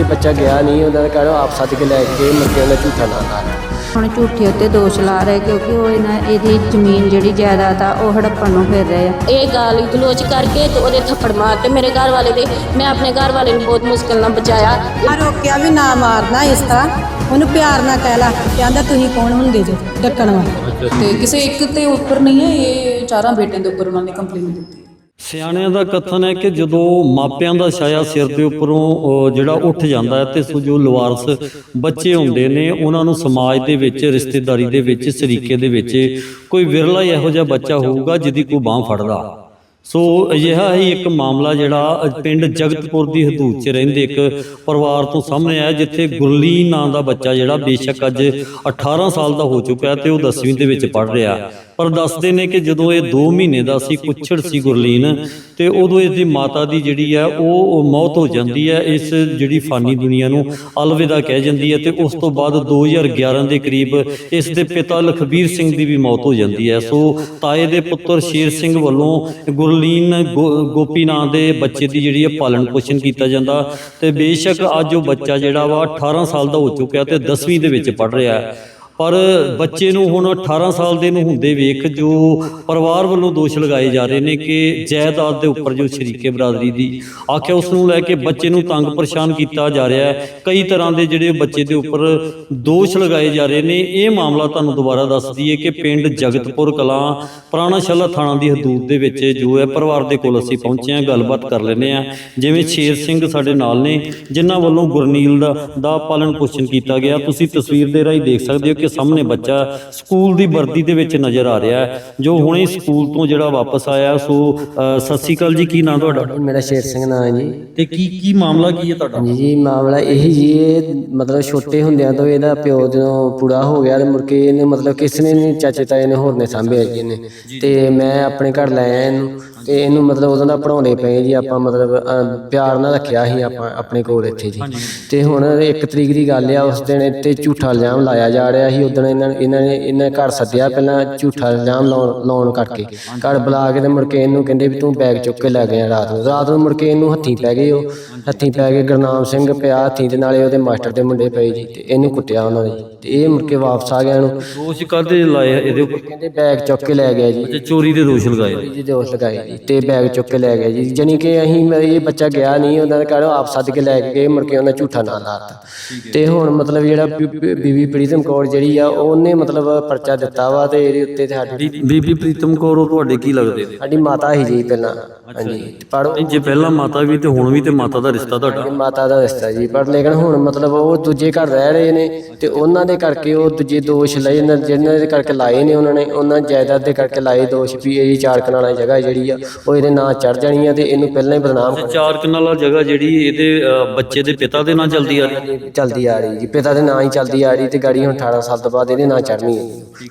ਇਹ ਬੱਚਾ ਗਿਆ ਨਹੀਂ ਉਹਨਾਂ ਦਾ ਕਹਿੰਦਾ ਆਪ ਸੱਦ ਕੇ ਲੈ ਕੇ ਮੁਰਕੇ ਉਹਨੇ ਝੂਠਾ ਨਾਂ ਲਾ ਹੁਣ ਝੂਠੇ ਉੱਤੇ ਦੋਸ਼ ਲਾ ਰਹੇ ਕਿਉਂਕਿ ਉਹ ਇਹਨਾਂ ਇਹਦੀ ਜ਼ਮੀਨ ਜਿਹੜੀ ਜਾਇਦਾਦ ਆ ਉਹ ਹੜੱਪਣ ਨੂੰ ਫਿਰ ਰਹੇ ਆ। ਇਹ ਗਾਲੀ ਗਲੋਚ ਕਰਕੇ ਤੇ ਉਹਦੇ ਥੱਪੜ ਮਾਰ ਤੇ ਮੇਰੇ ਘਰ ਵਾਲੇ ਦੇ ਮੈਂ ਆਪਣੇ ਘਰ ਵਾਲੇ ਨੂੰ ਬਹੁਤ ਮੁਸ਼ਕਲ ਨਾਲ ਬਚਾਇਆ। ਆ ਰੋਕਿਆ ਵੀ ਨਾ ਮਾਰਨਾ ਇਸ ਤਰ੍ਹਾਂ। ਉਹਨੂੰ ਪਿਆਰ ਨਾਲ ਕਹਿ ਲਾ ਕਹਿੰਦਾ ਤੁਸੀਂ ਕੌਣ ਹੁੰਦੇ ਜੇ? ਡੱਕਣ ਵਾਲੇ। ਤੇ ਕਿਸੇ ਇੱਕ ਤੇ ਉੱਪਰ ਨਹੀਂ ਹੈ ਇਹ ਚਾਰਾਂ ਬੇਟਿਆਂ ਦੇ ਉੱਪਰ ਉਹਨਾਂ ਨੇ ਕੰਪਲੇਂਟ ਦਿੱਤੀ। ਸਿਆਣਿਆਂ ਦਾ ਕਥਨ ਹੈ ਕਿ ਜਦੋਂ ਮਾਪਿਆਂ ਦਾ ਛਾਇਆ ਸਿਰ ਦੇ ਉੱਪਰੋਂ ਜਿਹੜਾ ਉੱਠ ਜਾਂਦਾ ਹੈ ਤੇ ਸੋ ਜੋ ਲਵਾਰਸ ਬੱਚੇ ਹੁੰਦੇ ਨੇ, ਉਹਨਾਂ ਨੂੰ ਸਮਾਜ ਦੇ ਵਿੱਚ, ਰਿਸ਼ਤੇਦਾਰੀ ਦੇ ਵਿੱਚ, ਸਰੀਕੇ ਦੇ ਵਿੱਚ ਕੋਈ ਵਿਰਲਾ ਇਹੋ ਜਿਹਾ ਬੱਚਾ ਹੋਊਗਾ ਜਿਹਦੀ ਕੋਈ ਬਾਹ ਫੜਦਾ। ਸੋ ਅਜਿਹਾ ਹੀ ਇੱਕ ਮਾਮਲਾ ਜਿਹੜਾ ਪਿੰਡ ਜਗਤਪੁਰ ਦੀ ਹਦੂਦ 'ਚ ਰਹਿੰਦੇ ਇੱਕ ਪਰਿਵਾਰ ਤੋਂ ਸਾਹਮਣੇ ਆਇਆ, ਜਿੱਥੇ ਗੁਰਲੀਨ ਨਾਂ ਦਾ ਬੱਚਾ ਜਿਹੜਾ ਬੇਸ਼ੱਕ ਅੱਜ 18 ਸਾਲ ਦਾ ਹੋ ਚੁੱਕਾ ਹੈ ਤੇ ਉਹ 10ਵੀਂ ਦੇ ਵਿੱਚ ਪੜ੍ਹ ਰਿਹਾ। ਪਰ ਦੱਸਦੇ ਨੇ ਕਿ ਜਦੋਂ ਇਹ 2 ਮਹੀਨੇ ਦਾ ਸੀ ਕੁੱਛੜ ਸੀ ਗੁਰਲੀਨ ਤੇ ਉਦੋਂ ਇਸ ਦੀ ਮਾਤਾ ਦੀ ਜਿਹੜੀ ਹੈ ਉਹ ਮੌਤ ਹੋ ਜਾਂਦੀ ਹੈ ਇਸ ਜਿਹੜੀ ਫਾਨੀ ਦੁਨੀਆ ਨੂੰ ਅਲਵਿਦਾ ਕਹਿ ਜਾਂਦੀ ਹੈ ਤੇ ਉਸ ਤੋਂ ਬਾਅਦ 2011 ਦੇ ਕਰੀਬ ਇਸ ਦੇ ਪਿਤਾ ਲਖਬੀਰ ਸਿੰਘ ਦੀ ਵੀ ਮੌਤ ਹੋ ਜਾਂਦੀ ਹੈ ਸੋ ਤਾਏ ਦੇ ਪੁੱਤਰ ਸ਼ੇਰ ਸਿੰਘ ਵੱਲੋਂ ਗੁਰਲੀਨ ਗੋ- ਗੋਪੀ ਨਾਂ ਦੇ ਬੱਚੇ ਦੀ ਜਿਹੜੀ ਹੈ ਪਾਲਣ ਪੋਸ਼ਣ ਕੀਤਾ ਜਾਂਦਾ ਤੇ ਬੇਸ਼ੱਕ ਅੱਜ ਉਹ ਬੱਚਾ ਜਿਹੜਾ ਵਾ 18 ਸਾਲ ਦਾ ਹੋ ਚੁੱਕਿਆ ਤੇ 10ਵੀਂ ਦੇ ਵਿੱਚ ਪੜ ਰਿਹਾ। ਹੈ ਪਰ ਬੱਚੇ ਨੂੰ ਹੁਣ 18 ਸਾਲ ਦੇ ਨੂੰ ਹੁੰਦੇ ਵੇਖ ਜੋ ਪਰਿਵਾਰ ਵੱਲੋਂ ਦੋਸ਼ ਲਗਾਏ ਜਾ ਰਹੇ ਨੇ ਕਿ ਜਾਇਦਾਦ ਦੇ ਉੱਪਰ ਜੋ ਸ਼ਰੀਕੇ ਬਰਾਦਰੀ ਦੀ ਆਖਿਆ ਉਸ ਨੂੰ ਲੈ ਕੇ ਬੱਚੇ ਨੂੰ ਤੰਗ ਪਰੇਸ਼ਾਨ ਕੀਤਾ ਜਾ ਰਿਹਾ ਹੈ। ਕਈ ਤਰ੍ਹਾਂ ਦੇ ਜਿਹੜੇ ਬੱਚੇ ਦੇ ਉੱਪਰ ਦੋਸ਼ ਲਗਾਏ ਜਾ ਰਹੇ ਨੇ। ਇਹ ਮਾਮਲਾ ਤੁਹਾਨੂੰ ਦੁਬਾਰਾ ਦੱਸ ਦਈਏ ਕਿ ਪਿੰਡ ਜਗਤਪੁਰ ਕਲਾਂ ਪੁਰਾਣਾ ਸ਼ਾਲਾ ਥਾਣਾ ਦੀ ਹਦੂਦ ਦੇ ਵਿੱਚ ਜੋ ਹੈ, ਪਰਿਵਾਰ ਦੇ ਕੋਲ ਅਸੀਂ ਪਹੁੰਚੇ ਹਾਂ, ਗੱਲਬਾਤ ਕਰ ਲੈਂਦੇ ਹਾਂ। ਜਿਵੇਂ ਸ਼ੇਰ ਸਿੰਘ ਸਾਡੇ ਨਾਲ ਨੇ, ਜਿਨ੍ਹਾਂ ਵੱਲੋਂ ਗੁਰਨੀਲ ਦਾ ਦਾ ਪਾਲਣ ਪੋਸ਼ਣ ਕੀਤਾ ਗਿਆ। ਤੁਸੀਂ ਤਸਵੀਰ ਦੇ ਰਾਹੀਂ ਦੇਖ ਸਕਦੇ ਹੋ ਕਿ ਸਾਹਮਣੇ ਬੱਚਾ ਸਕੂਲ ਦੀ ਵਰਦੀ ਦੇ ਵਿੱਚ ਨਜ਼ਰ ਆ ਰਿਹਾ ਹੈ ਜੋ ਹੁਣੇ ਸਕੂਲ ਤੋਂ ਜਿਹੜਾ ਵਾਪਸ ਆਇਆ ਸੋ ਸਤਿ ਸ਼੍ਰੀ ਅਕਾਲ ਜੀ ਕੀ ਨਾਂ ਤੁਹਾਡਾ? ਮੇਰਾ ਸ਼ੇਰ ਸਿੰਘ ਨਾਂ ਹੈ ਜੀ। ਤੇ ਕੀ ਕੀ ਮਾਮਲਾ ਕੀ ਹੈ ਤੁਹਾਡਾ? ਜੀ ਜੀ ਮਾਮਲਾ ਇਹ ਜੀ ਇਹ ਮਤਲਬ ਛੋਟੇ ਹੁੰਦਿਆਂ ਤੋਂ ਇਹਦਾ ਪਿਓ ਜਦੋਂ ਪੂਰਾ ਹੋ ਗਿਆ ਤੇ ਮੁੜ ਕੇ ਇਹਨੇ ਮਤਲਬ ਕਿਸ ਨੇ ਨਹੀਂ ਚਾਚੇ ਤਾਏ ਨੇ ਹੋਰ ਨੇ ਸਾਂਭਿਆ ਜੀ ਇਹਨੇ। ਤੇ ਮੈਂ ਆਪਣੇ ਘਰ ਲੈ ਆਇਆ ਇਹਨੂੰ ਤੇ ਇਹਨੂੰ ਮਤਲਬ ਉਦੋਂ ਦਾ ਪੜਾਉਂਦੇ ਪਏ ਜੀ ਆਪਾਂ ਮਤਲਬ ਪਿਆਰ ਨਾਲ ਰੱਖਿਆ ਸੀ ਆਪਾਂ ਆਪਣੇ ਕੋਲ ਇੱਥੇ ਜੀ। ਤੇ ਹੁਣ ਇੱਕ ਤਰੀਕ ਦੀ ਗੱਲ ਆ ਉਸ ਦਿਨ ਇੱਥੇ ਝੂਠਾ ਇਲਜ਼ਾਮ ਲਾਇਆ ਜਾ ਰਿਹਾ ਸੀ ਉਦੋਂ ਇਹਨਾਂ ਇਹਨਾਂ ਨੇ ਇਹਨਾਂ ਘਰ ਸੱਦਿਆ ਪਹਿਲਾਂ ਝੂਠਾ ਇਲਜ਼ਾਮ ਲਾਉਣ ਲਾਉਣ ਕਰਕੇ। ਘਰ ਬੁਲਾ ਕੇ ਤੇ ਮੁੜ ਕੇ ਇਹਨੂੰ ਕਹਿੰਦੇ ਵੀ ਤੂੰ ਬੈਗ ਚੁੱਕ ਕੇ ਲੈ ਗਿਆ ਰਾਤ ਨੂੰ। ਰਾਤ ਨੂੰ ਮੁੜ ਕੇ ਇਹਨੂੰ ਹੱਥੀਂ ਪੈ ਗਏ ਉਹ। ਹੱਥੀਂ ਪੈ ਕੇ ਗੁਰਨਾਮ ਸਿੰਘ ਪਿਆ ਹੱਥੀਂ ਦੇ ਨਾਲੇ ਉਹਦੇ ਮਾਸਟਰ ਦੇ ਮੁੰਡੇ ਪਏ ਜੀ ਤੇ ਇਹਨੂੰ ਕੁੱਟਿਆ ਉਹਨਾਂ ਨੇ ਤੇ ਇਹ ਮੁੜ ਕੇ ਵਾਪਸ ਆ ਗਿਆ ਇਹਨੂੰ। ਦੋਸ਼ ਕਾਹਦੇ ਲਾਏ ਇਹਦੇ ਉੱਪਰ ਕਹਿੰਦੇ ਬੈਗ ਚੁੱਕ ਕੇ ਲੈ ਗਿਆ ਜੀ। ਤੇ ਚੋਰੀ ਦੇ ਦੋਸ਼ ਲਗਾਏ। ਜੀ ਦੋਸਤ ਲਗਾਏ ਜੀ ਤੇ ਬੈਗ ਚੁੱਕ ਕੇ ਲੈ ਗਿਆ ਜੀ। ਜਾਨੀ ਕਿ ਅਸੀਂ ਇਹ ਬੱਚਾ ਗਿਆ ਨਹੀਂ ਉਹਨਾਂ ਦਾ ਕਹਿੰਦਾ ਆਪ ਸੱਦ ਕੇ ਲੈ ਕੇ ਗਏ ਮੁੜ ਕੇ ਉਹਨਾਂ ਝੂਠਾ ਨਾਂ ਲਾਤਾ ਤੇ ਹੁਣ ਮਤਲਬ ਜਿਹੜਾ ਬੀਬੀ ਪ੍ਰੀਤਮ ਕੌਰ ਜਿਹੜੀ ਆ ਉਹਨੇ ਮਤਲਬ ਪਰਚਾ ਦਿੱਤਾ ਵਾ ਤੇ ਇਹਦੇ ਉੱਤੇ ਤੇ ਸਾਡੀ ਬੀਬੀ ਪ੍ਰੀਤਮ ਕੌਰ ਉਹ ਤੁਹਾਡੇ ਕੀ ਲੱਗਦੇ? ਨੇ ਸਾਡੀ ਮਾਤਾ ਹੀ ਜੀ ਪਹਿਲਾਂ। ਹਾਂਜੀ। ਪੜੋ ਨਹੀਂ ਜੇ ਪਹਿਲਾਂ ਮਾਤਾ ਵੀ ਤੇ ਹੁਣ ਵੀ ਤੇ ਮਾਤਾ ਦਾ ਰਿਸ਼ਤਾ ਤੁਹਾਡਾ? ਮਾਤਾ ਦਾ ਰਿਸ਼ਤਾ ਜੀ ਪਰ ਲੇਕਿਨ ਹੁਣ ਮਤਲਬ ਉਹ ਦੂਜੇ ਘਰ ਰਹਿ ਰਹੇ ਨੇ ਤੇ ਉਹਨਾਂ ਦੇ ਕਰਕੇ ਉਹ ਦੂਜੇ ਦੋਸ਼ ਲਏ ਨੇ ਜਿਹਨਾਂ ਦੇ ਕਰਕੇ ਲਾਏ ਨੇ ਉਹਨਾਂ ਨੇ ਉਹਨਾਂ ਜਾਇਦਾਦ ਦੇ ਕਰਕੇ ਲਾਏ ਦੋਸ਼ ਵੀ ਇਹ ਚਾਰ ਕਨਾਲਾਂ ਜਗ੍ਹਾ ਜਿਹੜੀ ਆ ਉਹ ਇਹਦੇ ਨਾਂ ਚੜ ਜਾਣੀ ਆ ਤੇ ਇਹਨੂੰ ਪਹਿਲਾਂ ਹੀ ਬਦਨਾਮ ਤੇ ਚਾਰ ਕਨਾਲਾ ਜਗ੍ਹਾ ਜਿਹੜੀ ਇਹਦੇ ਅ, ਬੱਚੇ ਦੇ ਪਿਤਾ ਦੇ ਨਾਂ ਚੱਲਦੀ ਆ ਰਹੀ? ਹੈ ਚੱਲਦੀ ਆ ਰਹੀ ਜੀ ਪਿਤਾ ਦੇ ਨਾਂ ਹੀ ਚੱਲਦੀ ਆ ਰਹੀ ਤੇ ਗਾੜੀ ਹੁਣ 18 ਸਾਲ ਤੋਂ ਬਾਅਦ ਇਹਦੇ ਨਾਂ ਚੜਨੀ ਹੈ।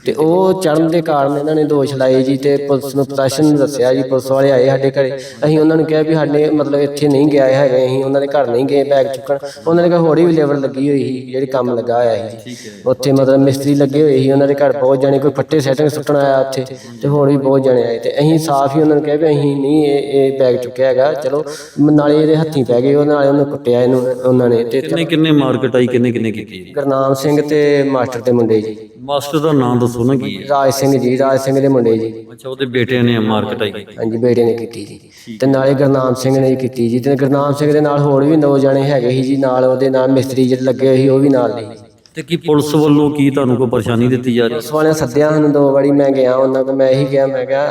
ਤੇ ਉਹ ਚੜਨ ਦੇ ਕਾਰਨ ਇਹਨਾਂ ਨੇ ਦੋਸ਼ ਲਾਏ ਜੀ ਤੇ ਪੁਲਿਸ ਨੂੰ ਪ੍ਰਸ਼ਾਸਨ ਨੂੰ ਦੱਸਿਆ ਜੀ ਪੁਲਿਸ ਵਾਲੇ ਆਏ ਸਾਡੇ ਘਰੇ ਅਸੀਂ ਉਹਨਾਂ ਨੂੰ ਕਿਹਾ ਵੀ ਸਾਡੇ ਮਤਲਬ ਇੱਥੇ ਨਹੀਂ ਗਿਆ ਹੈਗੇ ਅਸੀਂ ਉਹਨਾਂ ਦੇ ਘਰ ਨਹੀਂ ਗਏ ਬੈਗ ਚੁੱਕਣ ਉਹਨਾਂ ਦੇ ਘਰ ਹੋੜੀ ਵੀ ਲੇਬਰ ਲੱਗੀ ਹੋਈ ਸੀ ਜਿਹੜੀ ਕੰਮ ਲੱਗਾ ਹੋਇਆ ਸੀ ਉੱਥੇ ਮਤਲਬ ਮਿਸਤਰੀ ਲੱਗੇ ਹੋਏ ਸੀ ਉਹਨਾਂ ਦੇ ਘਰ ਬਹੁਤ ਜਾਣੇ ਕੋਈ ਫੱਟੇ ਸੈਟਿੰਗ ਸੁੱਟਣ ਆਇਆ ਉੱਥੇ ਤੇ ਹੋਰ ਵੀ ਬਹੁਤ ਜਾਣੇ ਆਏ ਤੇ ਅਸੀਂ ਸਾਫ਼ ਹੀ ਉਹਨਾਂ ਨੂੰ ਕਿਹਾ ਵੀ ਅਸੀਂ ਨਹੀਂ ਇਹ ਇਹ ਬੈਗ ਚੁੱਕਿਆ ਹੈਗਾ ਚਲੋ ਨਾਲੇ ਇਹਦੇ ਹੱਥੀਂ ਪੈ ਗਏ ਉਹ ਨਾਲੇ ਉਹਨੂੰ ਕੁੱਟਿਆ ਇਹਨੂੰ ਉਹਨਾਂ ਨੇ ਤੇ ਕਿੰਨੇ ਕਿੰਨੇ ਮਾਰਕੀਟ ਆਈ ਕਿੰਨੇ ਕਿੰਨੇ ਕੀਤੀ? ਗੁਰਨਾਮ ਸਿੰਘ ਤੇ ਮਾਸਟਰ ਦੇ ਮੁੰਡੇ ਜੀ। ਮਾਸਟਰ ਦਾ ਨਾਮ ਦੱਸੋ ਨਾ ਕੀ ਹੈ? ਰਾਜ ਸਿੰਘ ਜੀ ਰਾਜ ਸਿੰਘ ਦੇ ਮੁੰਡੇ ਜੀ। ਅੱਛਾ ਉਹਦੇ ਬੇਟੇ ਨੇ ਮਾਰਕੀਟ ਆਈ ਕੀਤੀ ਹਾਂਜੀ ਬੇਟੇ ਨੇ ਕੀਤੀ ਜੀ। ਤੇ ਨਾਲੇ ਗੁਰਨਾਮ ਸਿੰਘ ਨੇ ਕੀਤੀ ਜੀ। ਤੇ ਗੁਰਨਾਮ ਸਿੰਘ ਦੇ ਨਾਲ ਹੋਰ ਵੀ ਦੋ ਜਣੇ ਹੈਗੇ ਸੀ ਜੀ। ਨਾਲ ਉਹਦੇ ਨਾਲ ਮਿਸਤਰੀ ਜਿਹੜੇ ਲੱਗੇ ਹੋਏ ਸੀ ਉਹ ਵੀ ਨਾਲ ਨੇ ਤੇ ਕੀ ਪੁਲਿਸ ਵੱਲੋਂ ਕੀ ਤੁਹਾਨੂੰ ਕੋਈ ਪਰੇਸ਼ਾਨੀ ਦਿੱਤੀ ਜਾ ਰਹੀ ਪੁਲਿਸ ਵਾਲਿਆਂ ਸੱਦਿਆ ਸਾਨੂੰ ਦੋ ਵਾਰੀ। ਮੈਂ ਗਿਆ ਉਹਨਾਂ ਕੋਲ ਮੈਂ ਇਹੀ ਕਿਹਾ ਮੈਂ ਕਿਹਾ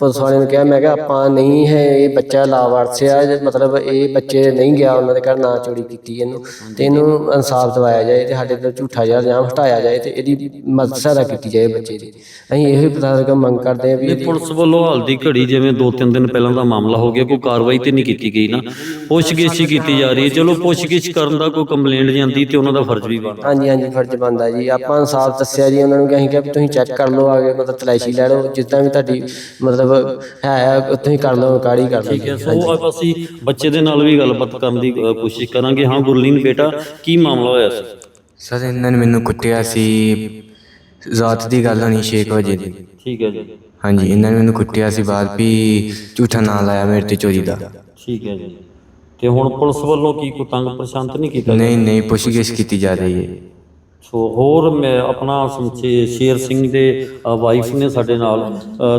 ਪੁਲਿਸ ਵਾਲਿਆਂ ਨੂੰ ਕਿਹਾ ਮੈਂ ਕਿਹਾ ਆਪਾਂ ਨਹੀਂ ਹੈ ਇਹ ਬੱਚਾ ਲਾਵਾਰਸ ਆ ਜੇ ਮਤਲਬ ਇਹ ਬੱਚੇ ਨਹੀਂ ਗਿਆ ਉਹਨਾਂ ਦੇ ਘਰ ਨਾ ਚੋਰੀ ਕੀਤੀ ਇਹਨੂੰ ਤੇ ਇਹਨੂੰ ਇਨਸਾਫ ਦਿਵਾਇਆ ਜਾਏ ਤੇ ਸਾਡੇ ਤੋਂ ਝੂਠਾ ਜਿਹਾ ਇਲਜ਼ਾਮ ਹਟਾਇਆ ਜਾਏ ਤੇ ਇਹਦੀ ਮਦਦ ਸਹਾਇਤਾ ਕੀਤੀ ਜਾਏ ਬੱਚੇ ਦੀ। ਅਸੀਂ ਇਹੋ ਹੀ ਪ੍ਰਸ਼ਾਸਨ ਮੰਗ ਕਰਦੇ ਹਾਂ ਵੀ ਇਹ ਇਹਦੀ ਪੁਲਿਸ ਵੱਲੋਂ ਹਾਲ ਦੀ ਘੜੀ ਜਿਵੇਂ 2-3 ਦਿਨ ਪਹਿਲਾਂ ਦਾ ਮਾਮਲਾ ਹੋ ਗਿਆ ਕੋਈ ਕਾਰਵਾਈ ਤੇ ਨਹੀਂ ਕੀਤੀ ਗਈ ਨਾ। ਪੁੱਛਗਿੱਛ ਹੀ ਕੀਤੀ ਜਾ ਰਹੀ ਹੈ। ਚਲੋ ਪੁੱਛਗਿੱਛ ਕਰਨ ਦਾ ਕੋਈ ਕੰਪਲੇਂਟ ਜਾਂਦੀ ਤੇ ਉਹਨਾਂ ਦਾ ਫਰਜ਼ ਵੀ ਬਣਦਾ। ਹਾਂਜੀ ਹਾਂਜੀ ਫਰਜ਼ ਬਣਦਾ ਜੀ। ਆਪਾਂ ਇਨਸਾਫ ਦੱਸਿਆ ਜੀ ਉਹਨਾਂ ਨੂੰ ਕਿ ਅਸੀਂ ਕਿਹਾ ਵੀ ਤੁਸੀਂ ਚੈੱਕ ਕਰ ਲਓ ਆਗੇ ਮਤਲਬ ਤਲਾਸ਼ੀ ਲੈ ਲਓ। ਜਿੱਦਾਂ ਵੀ ਤੁਹਾਡੀ ਮਤਲਬ ਹੈ ਤੁਸੀਂ ਕਰ ਲਓ ਕਾੜੀ ਕਰ ਲਓ। ਠੀਕ ਹੈ ਸੋ ਆਪਾਂ ਅਸੀਂ ਬੱਚੇ ਦੇ ਨਾਲ ਵੀ ਗੱਲਬਾਤ ਕਰਨ ਦੀ ਅ, ਕੋਸ਼ਿਸ਼ ਕਰਾਂਗੇ। ਹਾਂ ਗੁਰਲੀਨ ਬੇਟਾ ਕੀ ਮਾਮਲਾ ਹੋਇਆ ਸੀ? ਸਰ ਇਹਨਾਂ ਨੇ ਮੈਨੂੰ ਕੁੱਟਿਆ ਸੀ ਰਾਤ ਦੀ ਗੱਲ ਹੋਣੀ 6 ਵਜੇ ਦੀ। ਠੀਕ ਹੈ ਜੀ। ਹਾਂਜੀ ਇਹਨਾਂ ਨੇ ਮੈਨੂੰ ਕੁੱਟਿਆ ਸੀ ਬਾਅਦ ਵੀ ਝੂਠਾ ਨਾਂ ਲਾਇਆ ਮੇਰੇ ਤੇ ਚੋਰੀ ਦਾ। ਠੀਕ ਹੈ ਜੀ। ਤੇ ਹੁਣ ਪੁਲਿਸ ਵੱਲੋਂ ਕੀ ਕੋਈ ਤੰਗ ਪਰੇਸ਼ਾਨ ਨਹੀਂ ਕੀਤਾ? ਨਹੀਂ ਨਹੀਂ ਪੁੱਛਗਿੱਛ ਕੀਤੀ ਜਾ ਰਹੀ ਹੈ। ਸੋ ਹੋਰ ਮੈਂ ਆਪਣਾ ਸਮਝੇ ਸ਼ੇਰ ਸਿੰਘ ਦੇ ਵਾਈਫ ਨੇ ਸਾਡੇ ਨਾਲ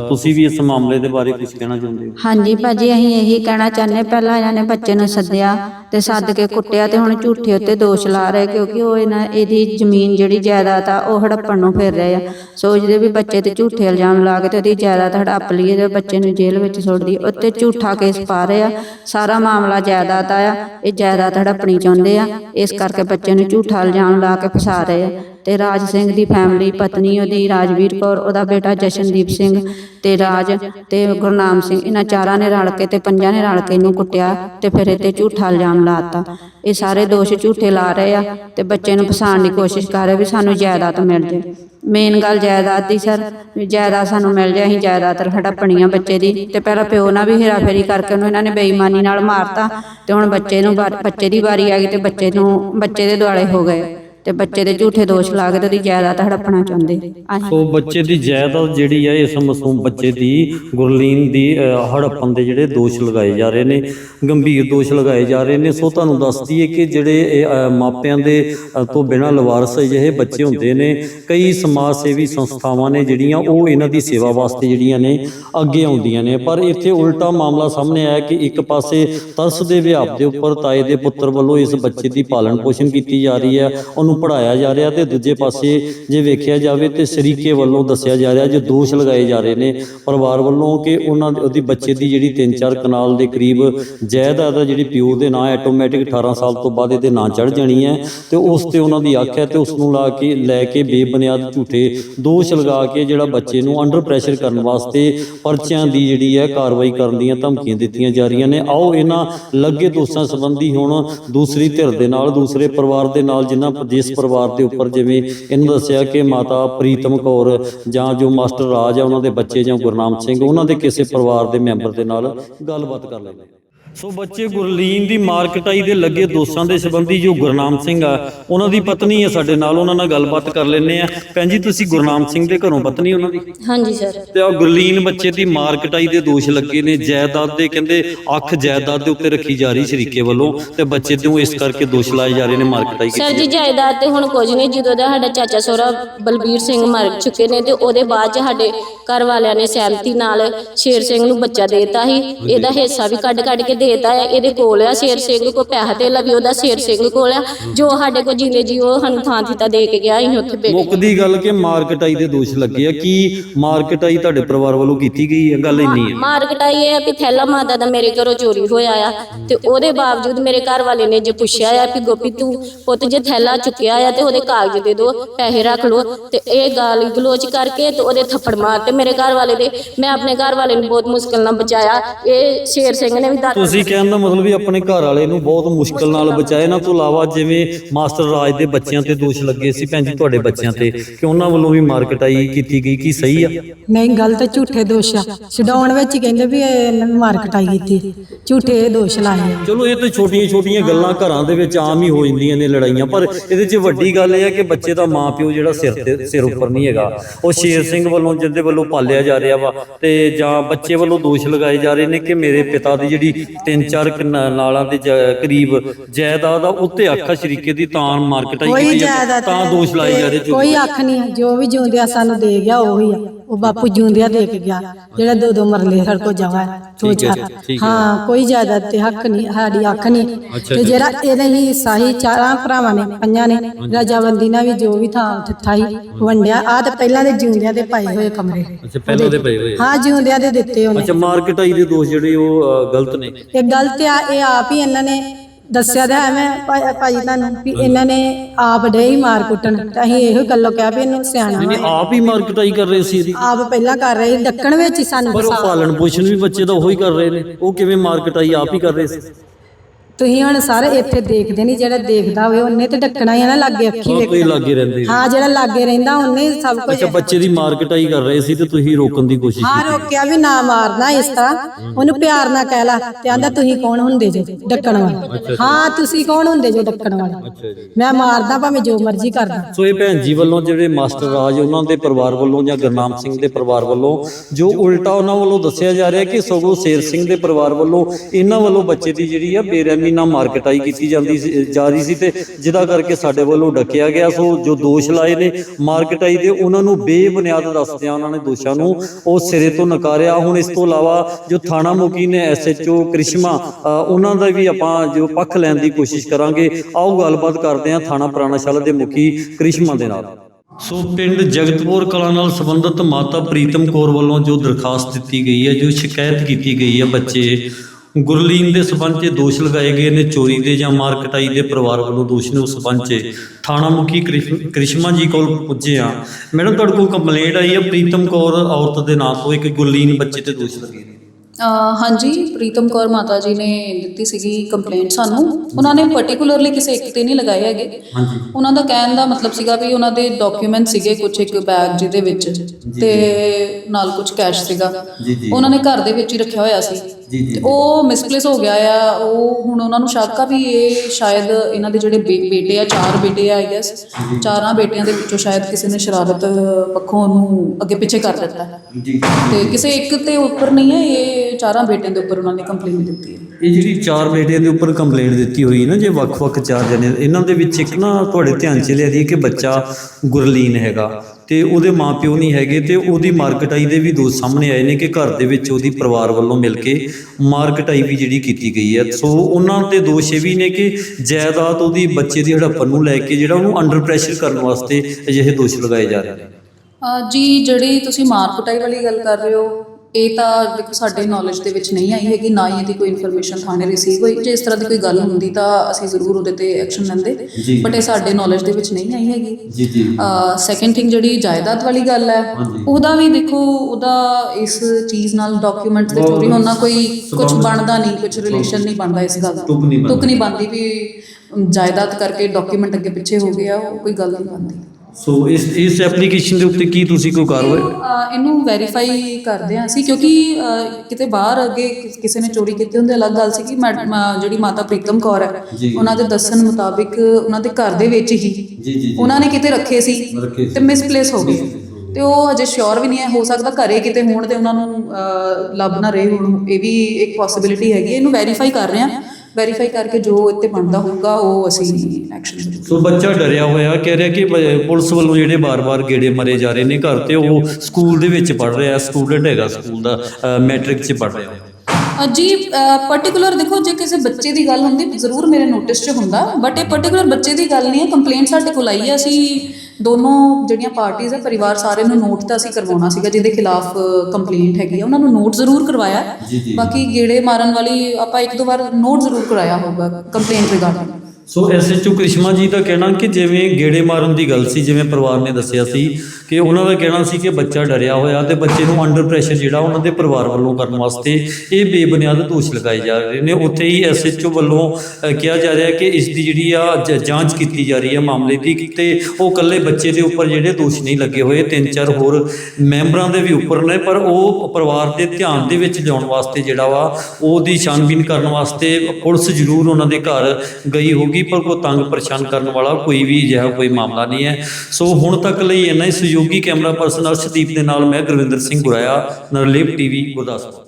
ਤੁਸੀਂ ਵੀ ਇਸ ਮਾਮਲੇ ਦੇ ਬਾਰੇ ਕੁਝ ਕਹਿਣਾ ਚਾਹੁੰਦੇ ਹੋ? ਹਾਂਜੀ ਭਾਜੀ, ਅਸੀਂ ਇਹੀ ਕਹਿਣਾ ਚਾਹੁੰਦੇ ਪਹਿਲਾਂ ਇਹਨਾਂ ਨੇ ਬੱਚੇ ਨੂੰ ਸੱਦਿਆ ਤੇ ਸੱਦ ਕੇ ਕੁੱਟਿਆ ਤੇ ਹੁਣ ਝੂਠੇ ਉੱਤੇ ਦੋਸ਼ ਲਾ ਰਹੇ ਕਿਉਂਕਿ ਉਹ ਇਹਨਾਂ, ਇਹਦੀ ਜ਼ਮੀਨ ਜਿਹੜੀ ਜਾਇਦਾਦ ਆ ਉਹ ਹੜੱਪਣ ਨੂੰ ਫਿਰ ਰਹੇ ਆ। ਸੋਚਦੇ ਵੀ ਬੱਚੇ ਤੇ ਝੂਠੇ ਇਲਜ਼ਾਮ ਲਾ ਕੇ ਤੇ ਉਹਦੀ ਜਾਇਦਾਦ ਹੜੱਪ ਲਈਏ ਤੇ ਬੱਚੇ ਨੂੰ ਜੇਲ੍ਹ ਵਿੱਚ ਸੁੱਟ ਦੀ ਉੱਤੇ ਝੂਠਾ ਕੇਸ ਪਾ ਰਹੇ ਆ, ਸਾਰਾ ਮਾਮਲਾ ਜਾਇਦਾਦ ਦਾ ਆ ਇਹ ਜਾਇਦਾਦ ਹੜੱਪਣੀ ਚਾਹੁੰਦੇ ਆ, ਇਸ ਕਰਕੇ ਬੱਚੇ ਨੂੰ ਝੂਠਾ ਇਲਜ਼ਾਮ ਲਾ ਕੇ ਫਸਾ ਰਹੇ ਆ ਤੇ ਰਾਜ ਸਿੰਘ ਦੀ ਫੈਮਿਲੀ ਪਤਨੀ ਉਹਦੀ ਰਾਜਵੀਰ ਕੌਰ, ਉਹਦਾ ਬੇਟਾ ਜਸ਼ਨਦੀਪ ਸਿੰਘ ਤੇ ਰਾਜ ਤੇ ਗੁਰਨਾਮ ਸਿੰਘ, ਇਹਨਾਂ ਚਾਰਾਂ ਨੇ ਰਲ ਕੇ ਤੇ ਪੰਜਾਂ ਨੇ ਰਲ ਕੇ ਇਹਨੂੰ ਕੁੱਟਿਆ ਤੇ ਫਿਰ ਇਹ ਤੇ ਝੂਠਾ ਇਲਜ਼ਾਮ ਲਾਤਾ ਇਹ ਸਾਰੇ ਦੋਸ਼ ਝੂਠੇ ਲਾ ਰਹੇ ਆ ਤੇ ਬੱਚੇ ਨੂੰ ਫਸਾਉਣ ਦੀ ਕੋਸ਼ਿਸ਼ ਕਰ ਰਹੇ ਵੀ ਸਾਨੂੰ ਜਾਇਦਾਦ ਮਿਲ ਜੇ। ਮੇਨ ਗੱਲ ਜਾਇਦਾਦ ਦੀ ਸਰ ਜਾਇਦਾਦ ਸਾਨੂੰ ਮਿਲ ਜਾਏ ਅਸੀਂ ਜਾਇਦਾਦ ਹੜੱਪਣੀ ਆ ਬੱਚੇ ਦੀ। ਤੇ ਪਹਿਲਾਂ ਪਿਓ ਨਾਲ ਵੀ ਹੇਰਾਫੇਰੀ ਕਰਕੇ ਉਹਨੂੰ ਇਹਨਾਂ ਨੇ ਬੇਈਮਾਨੀ ਨਾਲ ਮਾਰਤਾ ਤੇ ਹੁਣ ਬੱਚੇ ਨੂੰ ਬੱਚੇ ਦੀ ਵਾਰੀ ਆ ਗਈ ਤੇ ਬੱਚੇ ਨੂੰ, ਬੱਚੇ ਦੇ ਦੁਆਲੇ ਹੋ ਗਏ। ਤੇ ਬੱਚੇ ਦੇ ਝੂਠੇ ਦੋਸ਼ ਲਾ ਕੇ ਤੇ ਉਹਦੀ ਜਾਇਦਾਦ ਹੜੱਪਣਾ ਚਾਹੁੰਦੇ। ਅਸੀਂ ਸੋ ਬੱਚੇ ਦੀ ਜਾਇਦਾਦ ਜਿਹੜੀ ਹੈ ਇਸ ਮਾਸੂਮ ਬੱਚੇ ਦੀ ਗੁਰਲੀਨ ਦੀ ਅ, ਹੜੱਪਣ ਦੇ ਜਿਹੜੇ ਦੋਸ਼ ਲਗਾਏ ਜਾ ਰਹੇ ਨੇ ਗੰਭੀਰ ਦੋਸ਼ ਲਗਾਏ ਜਾ ਰਹੇ ਨੇ। ਸੋ ਤੁਹਾਨੂੰ ਦੱਸ ਦਈਏ ਕਿ ਜਿਹੜੇ ਇਹ ਅ, ਮਾਪਿਆਂ ਦੇ ਅ, ਤੋਂ ਬਿਨਾਂ ਲਵਾਰਸ ਜਿਹੇ ਬੱਚੇ ਹੁੰਦੇ ਨੇ ਕਈ ਸਮਾਜ ਸੇਵੀ ਸੰਸਥਾਵਾਂ ਨੇ ਜਿਹੜੀਆਂ ਉਹ ਇਹਨਾਂ ਦੀ ਸੇਵਾ ਵਾਸਤੇ ਜਿਹੜੀਆਂ ਨੇ ਅੱਗੇ ਆਉਂਦੀਆਂ ਨੇ। ਪਰ ਇੱਥੇ ਉਲਟਾ ਮਾਮਲਾ ਸਾਹਮਣੇ ਆਇਆ ਕਿ ਇੱਕ ਪਾਸੇ ਤਰਸ ਦੇ ਵਿਆਪ ਦੇ ਉੱਪਰ ਤਾਏ ਦੇ ਪੁੱਤਰ ਵੱਲੋਂ ਇਸ ਬੱਚੇ ਦੀ ਪਾਲਣ ਪੋਸ਼ਣ ਕੀਤੀ ਜਾ ਰਹੀ ਹੈ। ਉਹਨੂੰ ਪੜਾਇਆ ਜਾ ਰਿਹਾ ਤੇ ਦੂਜੇ ਪਾਸੇ ਜੇ ਵੇਖਿਆ ਜਾਵੇ ਤੇ ਸ਼ਰੀਕੇ ਵੱਲੋਂ ਦੱਸਿਆ ਜਾ ਰਿਹਾ ਜੋ ਦੋਸ਼ ਲਗਾਏ ਜਾ ਰਹੇ ਨੇ, ਪਰਿਵਾਰ ਵੱਲੋਂ ਕਿ ਉਹਨਾਂ ਉਹਦੀ ਬੱਚੇ ਦੀ ਜਿਹੜੀ 3-4 ਕਨਾਲ ਦੇ ਕਰੀਬ ਜਾਇਦਾਦ ਜਿਹੜੀ ਪਿਓ ਦੇ ਨਾਂ ਆਟੋਮੈਟਿਕ 18 ਸਾਲ ਤੋਂ ਬਾਅਦ ਇਹਦੇ ਨਾਂ ਚੜ ਜਾਣੀ ਹੈ ਤੇ ਉਸ ਤੇ ਉਹਨਾਂ ਦੀ ਅੱਖ ਹੈ ਤੇ ਉਸ ਨੂੰ ਲਾ ਕੇ ਲੈ ਕੇ ਬੇਬੁਨਿਆਦ ਝੂਠੇ ਦੋਸ਼ ਲਗਾ ਕੇ ਜਿਹੜਾ ਬੱਚੇ ਨੂੰ ਅੰਡਰ ਪ੍ਰੈਸ਼ਰ ਕਰਨ ਵਾਸਤੇ ਪਰਚਿਆਂ ਦੀ ਜਿਹੜੀ ਹੈ ਕਾਰਵਾਈ ਕਰਨ ਦੀਆਂ ਧਮਕੀਆਂ ਦਿੱਤੀਆਂ ਜਾ ਰਹੀਆਂ ਨੇ। ਆਓ ਇਹਨਾਂ ਲੱਗੇ ਦੋਸ਼ਾਂ ਸੰਬੰਧੀ ਹੁਣ ਦੂਸਰੀ ਧਿਰ ਦੇ ਨਾਲ, ਦੂਸਰੇ ਪਰਿਵਾਰ ਦੇ ਨਾਲ ਜਿਨ੍ਹਾਂ ਜਿਸ ਪਰਿਵਾਰ ਦੇ ਉੱਪਰ ਜਿਵੇਂ ਇਹਨੂੰ ਦੱਸਿਆ ਕਿ ਮਾਤਾ ਪ੍ਰੀਤਮ ਕੌਰ ਜਾਂ ਜੋ ਮਾਸਟਰ ਰਾਜ ਆ, ਉਹਨਾਂ ਦੇ ਬੱਚੇ ਜਾਂ ਗੁਰਨਾਮ ਸਿੰਘ, ਉਹਨਾਂ ਦੇ ਕਿਸੇ ਪਰਿਵਾਰ ਦੇ ਮੈਂਬਰ ਦੇ ਨਾਲ ਗੱਲਬਾਤ ਕਰ ਲੈਂਦੇ ਸੋ ਬੱਚੇ ਗੁਰਲੀਨ ਦੀ ਮਾਰਕਟਾਈ ਦੇ ਲੱਗੇ ਦੋਸ਼ਾਂ ਦੇ ਸੰਬੰਧੀ ਜੋ ਗੁਰਨਾਮ ਸਿੰਘ ਆ ਉਹਨਾਂ ਦੀ ਪਤਨੀ ਹੈ ਸਾਡੇ ਨਾਲ ਉਹਨਾਂ ਨਾਲ ਗੱਲਬਾਤ ਕਰ ਲੈਂਦੇ ਆ। ਭੈਣ ਜੀ ਤੁਸੀਂ ਗੁਰਨਾਮ ਸਿੰਘ ਦੇ ਘਰੋਂ ਪਤਨੀ ਉਹਨਾਂ ਦੀ? ਹਾਂਜੀ ਸਰ। ਤੇ ਆ ਗੁਰਲੀਨ ਬੱਚੇ ਦੀ ਮਾਰਕਟਾਈ ਦੇ ਦੋਸ਼ ਲੱਗੇ ਨੇ ਜਾਇਦਾਦ ਦੇ ਕਹਿੰਦੇ ਅੱਖ ਜਾਇਦਾਦ ਦੇ ਉੱਤੇ ਰੱਖੀ ਜਾ ਰਹੀ ਸ਼ਰੀਕੇ ਵੱਲੋਂ ਤੇ ਬੱਚੇ ਤੋਂ ਇਸ ਕਰਕੇ ਦੋਸ਼ ਲਾਏ ਜਾ ਰਹੇ ਨੇ ਮਾਰਕਟਾਈ ਸਰ ਜੀ ਜਾਇਦਾਦ ਤੇ ਹੁਣ ਕੁਝ ਨਹੀਂ ਜਦੋਂ ਦਾ ਸਾਡਾ ਚਾਚਾ ਸੋਹਰਾ ਬਲਬੀਰ ਸਿੰਘ ਮਰ ਚੁੱਕੇ ਨੇ ਤੇ ਉਹਦੇ ਬਾਅਦ ਚ ਸਾਡੇ ਘਰ ਵਾਲਿਆਂ ਨੇ ਸਹਿਮਤੀ ਨਾਲ ਸ਼ੇਰ ਸਿੰਘ ਨੂੰ ਬੱਚਾ ਦੇਤਾ ਸੀ। ਇਹਦਾ ਹਿੱਸਾ ਵੀ ਕੱਢ ਕੱਢ ਕੇ ਦੇਤਾ ਹੈ ਇਹਦੇ ਕੋਲ ਆ ਸ਼ੇਰ ਸਿੰਘ ਕੋ ਪੈਸਾ ਤੇ ਵੀ ਉਹਦਾ ਸ਼ੇਰ ਸਿੰਘ ਕੋਲ ਆ। ਜੋ ਸਾਡੇ ਕੋ ਜਿੰਦੇ ਜੀ ਉਹ ਸਾਨੂੰ ਥਾਂ ਥੀਤਾ ਦੇ ਕੇ ਗਿਆ ਅਸੀਂ ਉੱਥੇ ਬੈਠੇ ਮੁੱਕਦੀ ਗੱਲ ਕਿ ਮਾਰਕਟਾਈ ਦੇ ਦੋਸ਼ ਲੱਗੇ ਆ ਕੀ ਮਾਰਕਟਾਈ ਤੁਹਾਡੇ ਪਰਿਵਾਰ ਵੱਲੋਂ ਕੀਤੀ ਗਈ ਹੈ? ਗੱਲ ਇੰਨੀ ਹੈ। ਮਾਰਕਟਾਈ ਇਹ ਆ ਵੀ ਥੈਲਾ ਮਾਤਾ ਦਾ ਮੇਰੇ ਘਰੋਂ ਚੋਰੀ ਹੋਇਆ ਆ ਤੇ ਉਹਦੇ ਬਾਵਜੂਦ ਮੇਰੇ ਘਰ ਵਾਲੇ ਨੇ ਜੇ ਪੁੱਛਿਆ ਆ ਵੀ ਗੋਪੀ ਤੂੰ ਪੁੱਤ ਜੇ ਥੈਲਾ ਚੁੱਕਿਆ ਆ ਤੇ ਉਹਦੇ ਕਾਗਜ਼ ਦੇ ਦਿਓ ਪੈਸੇ ਰੱਖ ਲਓ ਤੇ ਇਹ ਗਾਲ ਗਲੋਚ ਕਰਕੇ ਤੇ ਉਹਦੇ ਥੱਪੜ ਮਾਰ ਤੇ ਮੇਰੇ ਘਰ ਵਾਲੇ ਦੇ ਮੈਂ ਆਪਣੇ ਘਰ ਵਾਲੇ ਨੂੰ ਬਹੁਤ ਮੁਸ਼ਕਲ ਨਾਲ ਬਚਾਇਆ। ਇਹ ਸ਼ੇਰ ਸਿੰਘ ਨੇ ਵੀ ਦਾਤ ਤੁਸੀਂ ਕਹਿਣ ਦਾ ਮਤਲਬ ਵੀ ਆਪਣੇ ਘਰ ਵਾਲੇ ਨੂੰ ਬਹੁਤ ਮੁਸ਼ਕਲ ਨਾਲ ਬਚਾਇਆ। ਇਹਨਾਂ ਤੋਂ ਇਲਾਵਾ ਜਿਵੇਂ ਮਾਸਟਰ ਰਾਜ ਦੇ ਬੱਚਿਆਂ ਤੇ ਦੋਸ਼ ਲੱਗੇ ਸੀ ਭੈਣ ਜੀ ਤੁਹਾਡੇ ਬੱਚਿਆਂ ਤੇ ਕਿ ਉਹਨਾਂ ਵੱਲੋਂ ਵੀ ਮਾਰਕਟਾਈ ਕੀਤੀ ਗਈ ਕੀ ਸਹੀ ਆ? ਨਹੀਂ ਗਲਤ ਝੂਠੇ ਦੋਸ਼ ਆ। ਛਡਾਉਣ ਵਿੱਚ ਹੀ ਕਹਿੰਦੇ ਵੀ ਇਹਨਾਂ ਨੇ ਮਾਰ ਕਟਾਈ ਕੀਤੀ। ਝੂਠੇ ਦੋਸ਼ ਲਾਏ ਆ। ਚਲੋ ਇਹ ਤਾਂ ਛੋਟੀਆਂ ਛੋਟੀਆਂ ਗੱਲਾਂ ਘਰਾਂ ਦੇ ਵਿੱਚ ਆਮ ਹੀ ਹੋ ਜਾਂਦੀਆਂ ਨੇ ਲੜਾਈਆਂ ਪਰ ਇਹਦੇ 'ਚ ਵੱਡੀ ਗੱਲ ਇਹ ਹੈ ਕਿ ਬੱਚੇ ਦਾ ਮਾਪਿਓ ਜਿਹੜਾ ਸਿਰ ਤੇ ਸਿਰ ਉੱਪਰ ਨਹੀਂ ਹੈਗਾ। ਉਹ ਸ਼ੇਰ ਸਿੰਘ ਵੱਲੋਂ ਜਿਹਦੇ ਵੱਲੋਂ ਪਾਲਿਆ ਜਾ ਰਿਹਾ ਵਾ ਤੇ ਜਾਂ ਬੱਚੇ ਵੱਲੋਂ ਦੋਸ਼ ਲਗਾਏ ਜਾ ਰਹੇ ਨੇ ਕਿ ਮੇਰੇ ਪਿਤਾ ਦੀ ਜਿਹੜੀ ਤਿੰਨ ਚਾਰ ਕਨਾ- ਨਾਲਾਂ ਦੇ ਜ- ਕਰੀਬ ਜਾਇਦਾਦ ਆ ਉੱਤੇ ਅੱਖਾਂ ਸ਼ਰੀਕੇ ਦੀ ਤਾਂ ਮਾਰਕਟਾਈ ਕੋਈ ਕੀਤੀ ਤਾਂ ਦੋਸ਼ ਲਾਏ ਜਾ ਰਹੇ ਜੋ ਕੋਈ ਅੱਖ ਨਹੀਂ ਜੋ ਵੀ ਜਿਉਂਦਿਆ ਸਾਨੂੰ ਦੇ ਗਿਆ ਉਹੀ ਆ। ਉਹ ਬਾਪੂ ਜਿਉਂਦਿਆ ਦੇ ਕੇ ਗਿਆ ਜਿਹੜਾ ਦੋ ਦੋ ਮਰਲੇ ਸਾਡੇ ਕੋ ਜਗਾ ਦੋ ਠੀਕ ਹੈ ਠੀਕ ਹੈ। ਹਾਂ ਕੋਈ ਜਾਇਦਾਦ ਤੇ ਹੱਕ ਨਹੀਂ ਸਾਡੀ ਅੱਖ ਨਹੀਂ। ਅੱਛਾ ਤੇ। ਜਿਹੜਾ ਇਹਦੇ ਹੀ ਸਾਹੀ ਚਾਰਾਂ ਭਰਾਵਾਂ ਨੇ ਪੰਜਾਂ ਨੇ ਰਾਜਾਬੰਦੀ ਨਾਲ ਵੀ ਜੋ ਵੀ ਥਾਂ ਦਿੱਤਾ ਸੀ ਵੰਡਿਆ ਆ ਤੇ ਪਹਿਲਾਂ ਦੇ ਜਿਉਂਦਿਆਂ ਦੇ ਪਾਏ ਹੋਏ ਕਮਰੇ। ਅੱਛਾ ਪਹਿਲਾਂ ਦੇ ਪਏ ਹੋਏ ਹਾਂ ਜਿਉਂਦਿਆਂ ਦੇ ਦਿੱਤੇ ਉਹਨੇ ਅੱਛਾ ਮਾਰਕਟਾਈ ਦੇ ਦੋਸ਼ ਜਿਹੜੇ ਉਹ ਅ, ਗਲਤ ਨੇ। ਇਹ ਗਲਤ ਆ ਇਹ ਆਪ ਹੀ ਇਹਨਾਂ ਨੇ ਦੱਸਿਆ ਤਾਂ ਐਵੇਂ ਭਾ- ਭਾਜੀ ਤੁਹਾਨੂੰ ਵੀ ਇਹਨਾਂ ਨੇ ਆਪ ਡੇ ਹੀ ਮਾਰ ਕੁੱਟਣ। ਤੇ ਅਸੀਂ ਇਹੋ ਗੱਲੋਂ ਕਿਹਾ ਵੀ ਇਹਨੂੰ ਸਿਆਣਾ ਨਹੀਂ ਵਾ। ਆਪ ਹੀ ਮਾਰਕਟਾਈ ਕਰ ਰਹੇ ਸੀ ਇਹਦੀ। ਆਪ ਪਹਿਲਾਂ ਕਰ ਰਹੇ ਸੀ, ਡੱਕਣ ਵਿੱਚ ਹੀ ਸਾਨੂੰ ਪਰ ਉਹ ਫਸਾ ਪਾਲਣ ਪੋਸ਼ਣ ਵੀ ਬੱਚੇ ਦਾ ਉਹੀ ਕਰ ਰਹੇ ਨੇ। ਉਹ ਕਿਵੇਂ ਮਾਰਕਟਾਈ ਆਪ ਹੀ ਕਰ ਰਹੇ ਸੀ। ਤੁਸੀਂ ਹੁਣ ਸਾਰੇ ਇੱਥੇ ਦੇਖਦੇ ਨਹੀਂ ਜਿਹੜਾ ਦੇਖਦਾ ਹੋਵੇ ਉਹਨੇ ਤੇ ਡੱਕਣਾ ਹੀ ਆ ਨਾ ਲਾਗੇ ਅੱਖੀ ਉਹ ਵੇਖ ਕੋਈ ਲਾਗੇ ਰਹਿੰਦੇ ਹਾਂ ਜਿਹੜਾ ਲਾਗੇ ਰਹਿੰਦਾ ਉਹਨੇ ਸਭ ਕੁਝ ਅੱਛਾ ਬੱਚੇ ਦੀ ਮਾਰਕਟਾਈ ਕਰ ਰਹੇ ਸੀ ਤੇ ਤੁਸੀਂ ਰੋਕਣ ਦੀ ਕੋਸ਼ਿਸ਼ ਹਾਂ ਰੋਕਿਆ ਵੀ ਨਾ ਮਾਰਨਾ ਇਸ ਤਰ੍ਹਾਂ। ਉਹਨੂੰ ਪਿਆਰ ਨਾਲ ਕਹਿ ਲਾ ਤੇ ਆਂਦਾ ਤੁਸੀਂ ਕੌਣ ਹੁੰਦੇ ਜੇ ਡੱਕਣ ਵਾਲੇ? ਹਾਂ ਤੁਸੀਂ ਕੌਣ ਹੁੰਦੇ ਜੇ ਡੱਕਣ ਵਾਲੇ? ਮੈਂ ਮਾਰਦਾ ਭਾਵੇਂ ਜੋ ਮਰਜ਼ੀ ਕਰਦਾ। ਸੋ ਇਹ ਭੈਣ ਜੀ ਵੱਲੋਂ ਜਿਹੜੇ ਮਾਸਟਰ ਰਾਜ ਉਹਨਾਂ ਦੇ ਪਰਿਵਾਰ ਵੱਲੋਂ ਜਾਂ ਗੁਰਨਾਮ ਸਿੰਘ ਦੇ ਪਰਿਵਾਰ ਵੱਲੋਂ ਜੋ ਉਲਟਾ ਉਹਨਾਂ ਵੱਲੋਂ ਦੱਸਿਆ ਜਾ ਰਿਹਾ ਕਿ ਸਗੋਂ ਸ਼ੇਰ ਸਿੰਘ ਦੇ ਪਰਿਵਾਰ ਵੱਲੋਂ ਇਹਨਾਂ ਵੱਲੋਂ ਬੱਚੇ ਦੀ ਜਿਹੜੀ ਆ ਬੇਰਹਿਮੀ ਬੇਰਹਿਮੀ ਨਾਲ ਮਾਰਕਟਾਈ ਕੀਤੀ ਜਾਂਦੀ ਸੀ ਜਾ ਰਹੀ ਸੀ ਤੇ ਜਿਹਦਾ ਕਰਕੇ ਸਾਡੇ ਵੱਲੋਂ ਡੱਕਿਆ ਗਿਆ। ਸੋ ਜੋ ਦੋਸ਼ ਲਾਏ ਨੇ ਮਾਰਕਟਾਈ ਦੇ, ਉਹਨਾਂ ਨੂੰ ਬੇਬੁਨਿਆਦ ਦੱਸਦਿਆਂ ਉਹਨਾਂ ਨੇ ਦੋਸ਼ਾਂ ਨੂੰ ਉਹ ਸਿਰੇ ਤੋਂ ਨਕਾਰਿਆ। ਹੁਣ ਇਸ ਤੋਂ ਇਲਾਵਾ ਜੋ ਥਾਣਾ ਮੁਖੀ ਨੇ ਐਸਐਚਓ ਕ੍ਰਿਸ਼ਮਾ ਉਹਨਾਂ ਦਾ ਵੀ ਆਪਾਂ ਜੋ ਪੱਖ ਲੈਣ ਦੀ ਕੋਸ਼ਿਸ਼ ਕਰਾਂਗੇ। ਆਓ ਗੱਲਬਾਤ ਕਰਦੇ ਹਾਂ ਥਾਣਾ ਪੁਰਾਣਾਸ਼ਾਲਾ ਦੇ ਮੁਖੀ ਕ੍ਰਿਸ਼ਮਾ ਦੇ ਨਾਲ। ਸੋ ਪਿੰਡ ਜਗਤਪੁਰ ਕਲਾਂ ਨਾਲ ਸੰਬੰਧਿਤ ਮਾਤਾ ਪ੍ਰੀਤਮ ਕੌਰ ਵੱਲੋਂ ਜੋ ਦਰਖਾਸਤ ਦਿੱਤੀ ਗਈ ਹੈ, ਜੋ ਸ਼ਿਕਾਇਤ ਕੀਤੀ ਗਈ ਹੈ ਬੱਚੇ ਗੁਰਲੀਨ ਦੇ ਸਬੰਧ 'ਚ ਦੋਸ਼ ਲਗਾਏ ਗਏ ਨੇ। ਚੋਰੀ ਦੇ ਜਾਂ ਮਾਰ ਕਟਾਈ ਦੇ ਪਰਿਵਾਰ ਵੱਲੋਂ ਦੋਸ਼ ਨੇ ਉਸ ਸਬੰਧ 'ਚ। ਥਾਣਾ ਮੁਖੀ ਕ੍ਰਿਸ਼- ਕ੍ਰਿਸ਼ਮਾ ਜੀ ਕੋਲ ਪੁੱਜੇ ਆ ਮੈਡਮ ਤੁਹਾਡੇ ਕੋਲ ਕੰਪਲੇਂਟ ਆਈ ਹੈ ਪ੍ਰੀਤਮ ਕੌਰ ਔਰਤ ਦੇ ਨਾਂ ਤੋਂ ਇੱਕ ਗੁਰਲੀਨ ਬੱਚੇ ਤੇ ਦੋਸ਼ ਲੱਗੇ ਨੇ। ਹਾਂਜੀ ਪ੍ਰੀਤਮ ਕੌਰ ਮਾਤਾ ਜੀ ਨੇ ਦਿੱਤੀ ਸੀਗੀ ਕੰਪਲੇਂਟ ਸਾਨੂੰ। ਉਹਨਾਂ ਨੇ ਪਾਰਟਿਕੂਲਰਲੀ ਕਿਸੇ ਇੱਕ ਤੇ ਨਹੀਂ ਲਗਾਏ ਹੈਗੇ। ਹਾਂਜੀ। ਉਹਨਾਂ ਦਾ ਕਹਿਣ ਦਾ ਮਤਲਬ ਸੀਗਾ ਵੀ ਉਹਨਾਂ ਦੇ ਡਾਕੂਮੈਂਟ ਸੀਗੇ ਕੁਝ ਇੱਕ ਬੈਗ ਜਿਹਦੇ ਵਿੱਚ ਤੇ ਨਾਲ ਕੁਝ ਕੈਸ਼ ਸੀਗਾ। ਜੀ, ਜੀ। ਉਹਨਾਂ ਨੇ ਘਰ ਦੇ ਵਿੱਚ ਹੀ ਰੱਖਿਆ ਹੋਇਆ ਸੀ। ਜੀ, ਉਹ ਮਿਸਪਲੇਸ ਹੋ ਗਿਆ ਆ ਉਹ ਹੁਣ ਉਹਨਾਂ ਨੂੰ ਸ਼ੱਕ ਆ ਵੀ ਇਹ ਸ਼ਾਇਦ ਇਹਨਾਂ ਦੇ ਜਿਹੜੇ ਬੇ- ਬੇਟੇ ਆ ਚਾਰ ਬੇਟੇ ਆ ਆਈ ਗੈਸ ਚਾਰਾਂ ਬੇਟਿਆਂ ਦੇ ਵਿੱਚੋਂ ਸ਼ਾਇਦ ਕਿਸੇ ਨੇ ਸ਼ਰਾਰਤ ਪੱਖੋਂ ਉਹਨੂੰ ਅੱਗੇ ਪਿੱਛੇ ਕਰ ਦਿੱਤਾ। ਹੈ ਜੀ ਤੇ ਕਿਸੇ ਇੱਕ ਤੇ ਉੱਪਰ ਨਹੀਂ ਹੈ ਇਹ ਚਾਰਾਂ ਬੇਟਿਆਂ ਦੇ ਉੱਪਰ ਉਹਨਾਂ ਨੇ ਕੰਪਲੇਂਟ ਦਿੱਤੀ ਹੈ ਇਹ ਜਿਹੜੀ ਚਾਰ ਬੇਟਿਆਂ ਦੇ ਉੱਪਰ ਕੰਪਲੇਂਟ ਦਿੱਤੀ ਹੋਈ ਨਾ ਜੇ ਵੱਖ-ਵੱਖ ਚਾਰ ਜਣੇ ਇਹਨਾਂ ਦੇ ਵਿੱਚ ਇੱਕ ਨਾ ਤੁਹਾਡੇ ਧਿਆਨ ਚ ਲਿਆ ਦੀ ਕਿ ਬੱਚਾ ਗੁਰਲੀਨ ਹੈਗਾ। ਤੇ ਉਹਦੇ ਮਾਪਿਓ ਨਹੀਂ ਹੈਗੇ ਤੇ ਉਹਦੀ ਮਾਰਕਟਾਈ ਦੇ ਵੀ ਦੋਸ਼ ਸਾਹਮਣੇ ਆਏ ਨੇ ਕਿ ਘਰ ਦੇ ਵਿੱਚ ਉਹਦੀ ਪਰਿਵਾਰ ਵੱਲੋਂ ਮਿਲ ਕੇ ਮਾਰਕਟਾਈ ਵੀ ਜਿਹੜੀ ਕੀਤੀ ਗਈ ਹੈ। ਸੋ ਉਹਨਾਂ ਦੇ ਦੋਸ਼ ਇਹ ਵੀ ਨੇ ਕਿ ਜਾਇਦਾਦ ਉਹਦੀ ਬੱਚੇ ਦੀ ਹੜੱਪਣ ਨੂੰ ਲੈ ਕੇ ਜਿਹੜਾ ਉਹਨੂੰ ਅੰਡਰ ਪ੍ਰੈਸ਼ਰ ਕਰਨ ਵਾਸਤੇ ਅਜਿਹੇ ਦੋਸ਼ ਲਗਾਏ ਜਾ ਰਹੇ ਨੇ। ਜੀ, ਜਿਹੜੀ ਤੁਸੀਂ ਮਾਰ ਕੁਟਾਈ ਵਾਲੀ ਗੱਲ ਕਰ ਰਹੇ ਹੋ ਇਹ ਤਾਂ ਦੇਖੋ ਸਾਡੇ ਨੌਲੇਜ ਦੇ ਵਿੱਚ ਨਹੀਂ ਆਈ ਹੈਗੀ ਨਾ ਹੀ ਇਹਦੀ ਕੋਈ ਇਨਫੋਰਮੇਸ਼ਨ ਥਾਣੇ ਰਿਸੀਵ ਹੋਈ ਜੇ ਇਸ ਤਰ੍ਹਾਂ ਦੀ ਕੋਈ ਗੱਲ ਹੁੰਦੀ ਤਾਂ ਅਸੀਂ ਜ਼ਰੂਰ ਉਹਦੇ ਤੇ ਐਕਸ਼ਨ ਲੈਂਦੇ ਜੀ। ਬਟ ਇਹ ਸਾਡੇ ਨੌਲੇਜ ਦੇ ਵਿੱਚ ਨਹੀਂ ਆਈ ਹੈਗੀ ਜੀ ਜੀ ਸੈਕੰਡ ਥਿੰਗ ਜਿਹੜੀ ਜਾਇਦਾਦ ਵਾਲੀ ਗੱਲ ਹੈ ਹਾਂਜੀ। ਉਹਦਾ ਵੀ ਦੇਖੋ ਉਹਦਾ ਇਸ ਚੀਜ਼ ਨਾਲ ਡਾਕੂਮੈਂਟ ਦੇ ਚੋਰੀ ਹੋਣਾ ਕੋਈ ਕੁਝ ਬਣਦਾ ਨਹੀਂ ਕੁਝ ਰਿਲੇਸ਼ਨ ਨਹੀਂ ਬਣਦਾ ਇਸ ਗੱਲ ਦਾ ਤੁਕ ਨਹੀਂ ਬਣਦੀ। ਤੁਕ ਨਹੀਂ ਬਣਦੀ ਵੀ ਅਮ, ਜਾਇਦਾਦ ਕਰਕੇ ਡਾਕੂਮੈਂਟ ਅੱਗੇ ਪਿੱਛੇ ਹੋ ਗਿਆ ਉਹ ਕੋਈ ਗੱਲ ਨਹੀਂ ਬਣਦੀ ਸੋ ਇਸ ਇਸ ਐਪਲੀਕੇਸ਼ਨ ਦੇ ਉੱਤੇ ਕੀ ਤੁਸੀਂ ਕੋਈ ਕਾਰਵਾਈ ਇਹਨੂੰ ਵੈਰੀਫਾਈ ਕਰਦੇ ਹਾਂ ਅਸੀਂ ਕਿਉਂਕਿ ਕਿਤੇ ਬਾਹਰ ਅੱਗੇ ਕਿਸ- ਕਿਸੇ ਨੇ ਚੋਰੀ ਕੀਤੀ ਹੁੰਦੀ ਅਲੱਗ ਗੱਲ ਸੀ ਕਿ ਮ- ਜਿਹੜੀ ਮਾਤਾ ਪ੍ਰੀਤਮ ਕੌਰ ਹੈ ਜੀ। ਉਹਨਾਂ ਦੇ ਦੱਸਣ ਮੁਤਾਬਿਕ ਉਹਨਾਂ ਦੇ ਘਰ ਦੇ ਵਿੱਚ ਹੀ ਜੀ, ਜੀ, ਜੀ। ਉਹਨਾਂ ਨੇ ਕਿਤੇ ਰੱਖੇ ਸੀ ਰੱਖੇ ਸੀ। ਤੇ ਮਿਸਪਲੇਸ ਹੋ ਗਏ ਤੇ ਉਹ ਹਜੇ ਸ਼ੋਰ ਵੀ ਨਹੀਂ ਹੈ ਹੋ ਸਕਦਾ ਘਰੇ ਕਿਤੇ ਹੋਣ ਤੇ ਉਹਨਾਂ ਨੂੰ ਲੱਭ ਨਾ ਰਹੇ ਹੁਣ ਇਹ ਵੀ ਇੱਕ ਪੋਸਿਬਿਲਿਟੀ ਹੈਗੀ ਹੈ। ਇਹਨੂੰ ਵੈਰੀਫਾਈ ਕਰ ਰਹੇ ਹਾਂ ਵੈਰੀਫਾਈ ਕਰਕੇ ਜੋ ਇੱਥੇ ਬਣਦਾ ਹੋਊਗਾ ਉਹ ਅਸੀਂ ਐਕਸ਼ਨ ਸੋ ਬੱਚਾ ਡਰਿਆ ਹੋਇਆ ਕਹਿ ਰਿਹਾ ਕਿ ਪੁਲਿਸ ਵੱਲੋਂ ਜਿਹੜੇ ਬਾਰ-ਬਾਰ ਗੇੜੇ ਮਾਰੇ ਜਾ ਰਹੇ ਨੇ ਘਰ ਤੇ ਉਹ ਸਕੂਲ ਦੇ ਵਿੱਚ ਪੜ ਰਿਹਾ ਸਟੂਡੈਂਟ ਹੈਗਾ ਸਕੂਲ ਦਾ ਮੈਟ੍ਰਿਕ 'ਚ ਪੜ ਰਿਹਾ। ਜੀ ਪਾਰਟਿਕੂਲਰ ਦੇਖੋ ਜੇ ਕਿਸੇ ਬੱਚੇ ਦੀ ਗੱਲ ਹੁੰਦੀ ਜ਼ਰੂਰ ਮੇਰੇ ਨੋਟਿਸ 'ਚ ਹੁੰਦਾ ਬਟ ਇਹ ਪਾਰਟਿਕੂਲਰ ਬੱਚੇ ਦੀ ਗੱਲ ਨਹੀਂ ਹੈ ਕੰਪਲੇਂਟ ਸਾਡੇ ਕੋਲ ਆਈ ਹੈ ਅਸੀਂ ਦੋਨੋਂ ਜਿਹੜੀਆਂ ਪਾਰਟੀਆਂ ਹੈ ਪਰਿਵਾਰ ਸਾਰੇ ਨੂੰ ਨੋਟ ਤਾਂ ਅਸੀਂ ਕਰਵਾਉਣਾ ਸੀਗਾ ਜਿਹਦੇ ਖਿਲਾਫ ਕੰਪਲੇਂਟ ਹੈਗੀ ਆ। ਉਹਨਾਂ ਨੂੰ ਨੋਟ ਜ਼ਰੂਰ ਕਰਵਾਇਆ। ਬਾਕੀ ਗੇੜੇ ਮਾਰਨ ਵਾਲੀ ਆਪਾਂ ਇੱਕ ਦੋ ਵਾਰ ਨੋਟ ਜ਼ਰੂਰ ਕਰਾਇਆ ਹੋਊਗਾ complaint regarding so SHO Karishma ji ਦਾ ਕਹਿਣਾ ਕਿ ਜਿਵੇਂ ਗੇੜੇ ਮਾਰਨ ਦੀ ਗੱਲ ਸੀ, ਜਿਵੇਂ ਪਰਿਵਾਰ ਨੇ ਦੱਸਿਆ ਸੀ ਕਿ ਉਹਨਾਂ ਦਾ ਕਹਿਣਾ ਸੀ ਕਿ ਬੱਚਾ ਡਰਿਆ ਹੋਇਆ ਤੇ ਬੱਚੇ ਨੂੰ ਅੰਡਰ ਪ੍ਰੈਸ਼ਰ ਜਿਹੜਾ ਉਹਨਾਂ ਦੇ ਪਰਿਵਾਰ ਵੱਲੋਂ ਕਰਨ ਵਾਸਤੇ ਇਹ ਬੇਬੁਨਿਆਦ ਦੋਸ਼ ਲਗਾਏ ਜਾ ਰਹੇ ਨੇ। ਉੱਥੇ ਹੀ ਐਸਐਚਓ ਵੱਲੋਂ ਕਿਹਾ ਜਾ ਰਿਹਾ ਕਿ ਇਸ ਦੀ ਜਿਹੜੀ ਆ ਜ- ਜਾਂਚ ਕੀਤੀ ਜਾ ਰਹੀ ਹੈ ਮਾਮਲੇ ਦੀ ਤੇ ਉਹ ਇਕੱਲੇ ਬੱਚੇ ਦੇ ਉੱਪਰ ਜਿਹੜੇ ਦੋਸ਼ ਨਹੀਂ ਲੱਗੇ ਹੋਏ, ਤਿੰਨ ਚਾਰ ਹੋਰ ਮੈਂਬਰਾਂ ਦੇ ਵੀ ਉੱਪਰ ਨੇ, ਪਰ ਉਹ ਪਰਿਵਾਰ ਦੇ ਧਿਆਨ ਦੇ ਵਿੱਚ ਲਿਆਉਣ ਵਾਸਤੇ ਜਿਹੜਾ ਵਾ, ਉਹਦੀ ਛਾਨਬੀਨ ਕਰਨ ਵਾਸਤੇ ਪੁਲਿਸ ਜ਼ਰੂਰ ਉਹਨਾਂ ਦੇ ਘਰ ਗਈ ਹੋਗੀ ਪਰ ਕੋਈ ਤੰਗ ਪਰੇਸ਼ਾਨ ਕਰਨ ਵਾਲਾ ਕੋਈ ਵੀ ਅਜਿਹਾ ਕੋਈ ਮਾਮਲਾ ਨਹੀਂ ਹੈ। ਸੋ ਹੁਣ ਤੱਕ ਲਈ ਇੰਨਾ ਹੀ ਸਹਿਯੋਗੀ ਕੈਮਰਾ ਪਰਸਨ ਅਰਸ਼ਦੀਪ ਦੇ ਨਾਲ ਮੈਂ ਗੁਰਵਿੰਦਰ ਸਿੰਘ ਗੁਰਾਇਆ, ਨਰਲੇਪ ਟੀਵੀ, ਗੁਰਦਾਸਪੁਰ।